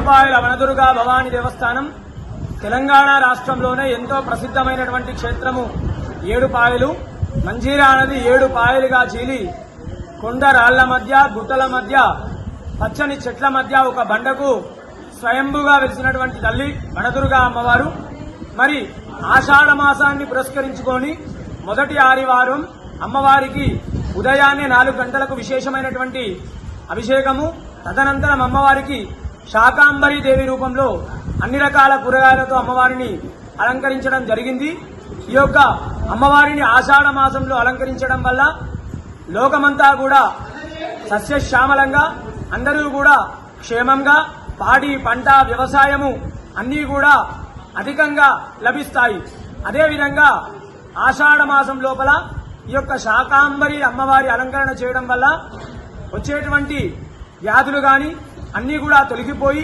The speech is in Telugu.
ఏడుపాయల వనదుర్గా భవానీ దేవస్థానం తెలంగాణ రాష్ట్రంలోనే ఎంతో ప్రసిద్ధమైనటువంటి క్షేత్రము. ఏడుపాయలు మంజీరా నది ఏడు పాయలుగా చీలి కొండ రాళ్ళ మధ్య గుట్టల మధ్య పచ్చని చెట్ల మధ్య ఒక బండకు స్వయంభుగా వెలిసినటువంటి తల్లి వనదుర్గా అమ్మవారు. మరి ఆషాఢ మాసాన్ని పురస్కరించుకొని మొదటి ఆదివారం అమ్మవారికి ఉదయాన్నే నాలుగు గంటలకు విశేషమైనటువంటి అభిషేకము తదనంతరం అమ్మవారికి శాకాంబరి దేవి రూపంలో అన్ని రకాల కూరగాయలతో అమ్మవారిని అలంకరించడం జరిగింది. ఈ యొక్క అమ్మవారిని ఆషాఢ మాసంలో అలంకరించడం వల్ల లోకమంతా కూడా సస్యశ్యామలంగా అందరూ కూడా క్షేమంగా పాడి పంట వ్యవసాయము అన్నీ కూడా అధికంగా లభిస్తాయి. అదేవిధంగా ఆషాఢ మాసం లోపల ఈ యొక్క శాకాంబరి అమ్మవారి అలంకరణ చేయడం వల్ల వచ్చేటువంటి వ్యాధులు కానీ అన్నీ కూడా తొలగిపోయి